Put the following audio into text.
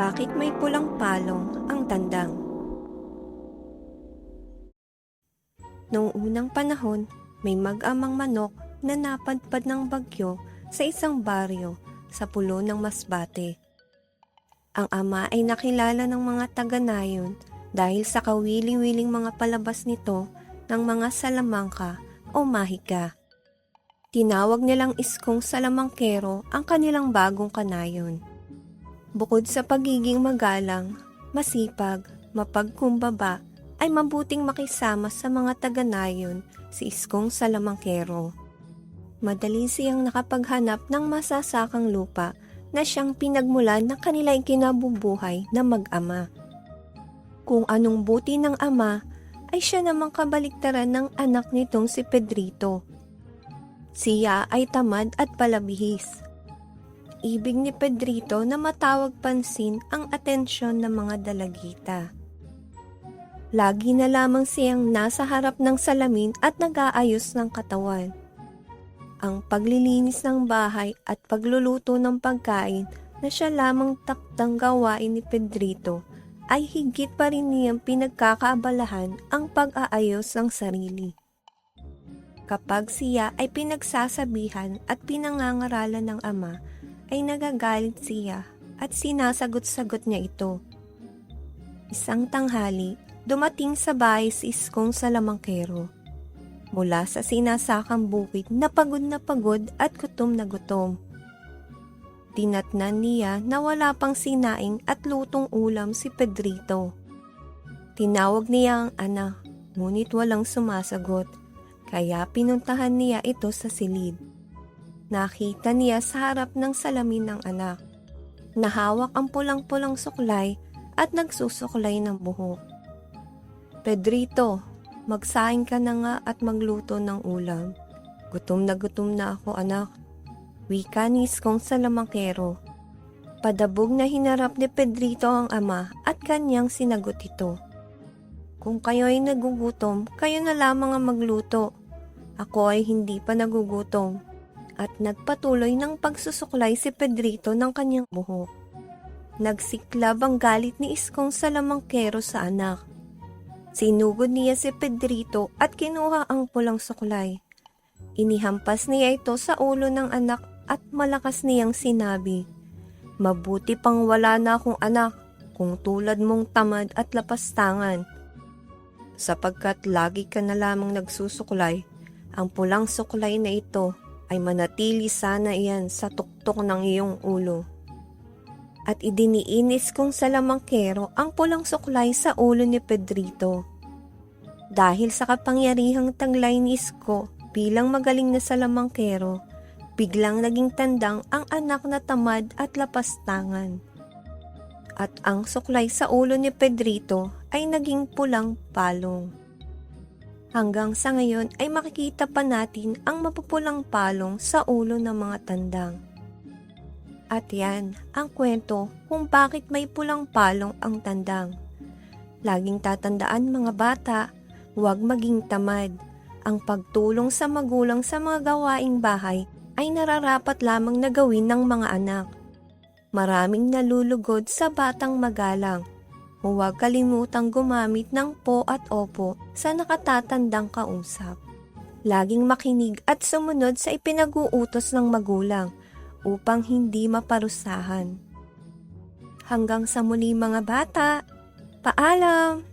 Bakit may pulang palong ang tandang? Noong unang panahon, may mag-amang manok na napadpad ng bagyo sa isang baryo sa pulo ng Masbate. Ang ama ay nakilala ng mga taga-nayon dahil sa kawili-wiling mga palabas nito ng mga salamangka o mahika. Tinawag nilang iskong salamangkero ang kanilang bagong kanayon. Bukod sa pagiging magalang, masipag, mapagkumbaba, ay mabuting makisama sa mga taga-nayon si Iskong Salamangkero. Madali siyang nakapaghanap ng masasakang lupa na siyang pinagmulan ng kanilang kinabubuhay na mag-ama. Kung anong buti ng ama, ay siya namang kabaliktaran ng anak nitong si Pedrito. Siya ay tamad at palabihis. Ibig ni Pedrito na matawag pansin ang atensyon ng mga dalagita. Lagi na lamang siyang nasa harap ng salamin at nag-aayos ng katawan. Ang paglilinis ng bahay at pagluluto ng pagkain na siya lamang taktang gawain ni Pedrito ay higit pa rin niyang pinagkakaabalahan ang pag-aayos ng sarili. Kapag siya ay pinagsasabihan at pinangangaralan ng ama, ay nagagalit siya at sinasagot-sagot niya ito. Isang tanghali, dumating sa bahay si Iskong Salamangkero. Mula sa sinasakang bukid na pagod na pagod at gutom na gutom. Tinatnan niya na wala pang sinaing at lutong ulam si Pedrito. Tinawag niya ang anak, ngunit walang sumasagot, kaya pinuntahan niya ito sa silid. Nakita niya sa harap ng salamin ng anak. Nahawak ang pulang-pulang suklay at nagsusuklay ng buhok. Pedrito, magsaing ka na nga at magluto ng ulam. Gutom na gutom na ako anak. Wika ni Iskong Salamangkero. Padabog na hinarap ni Pedrito ang ama at kanyang sinagot ito. Kung kayo ay nagugutom, kayo na lamang ang magluto. Ako ay hindi pa nagugutom. At nagpatuloy ng pagsusuklay si Pedrito ng kanyang buhok. Nagsiklab ang galit ni Iskong Salamangkero sa anak. Sinugod niya si Pedrito at kinuha ang pulang suklay. Inihampas niya ito sa ulo ng anak at malakas niyang sinabi, Mabuti pang wala na akong anak kung tulad mong tamad at lapastangan. Sapagkat lagi ka na lamang nagsusuklay, ang pulang suklay na ito ay manatili sana iyan sa tuktok ng iyong ulo. At idiniinis kong salamangkero ang pulang suklay sa ulo ni Pedrito. Dahil sa kapangyarihang taglay ni Isko bilang magaling na salamangkero, biglang naging tandang ang anak na tamad at lapastangan. At ang suklay sa ulo ni Pedrito ay naging pulang palong. Hanggang sa ngayon ay makikita pa natin ang mapupulang palong sa ulo ng mga tandang. At yan ang kwento kung bakit may pulang palong ang tandang. Laging tatandaan mga bata, huwag maging tamad. Ang pagtulong sa magulang sa mga gawaing bahay ay nararapat lamang na gawin ng mga anak. Maraming nalulugod sa batang magalang Huwag kalimutang gumamit ng po at opo sa nakatatandang kausap. Laging makinig at sumunod sa ipinag-uutos ng magulang upang hindi maparusahan. Hanggang sa muli mga bata, paalam!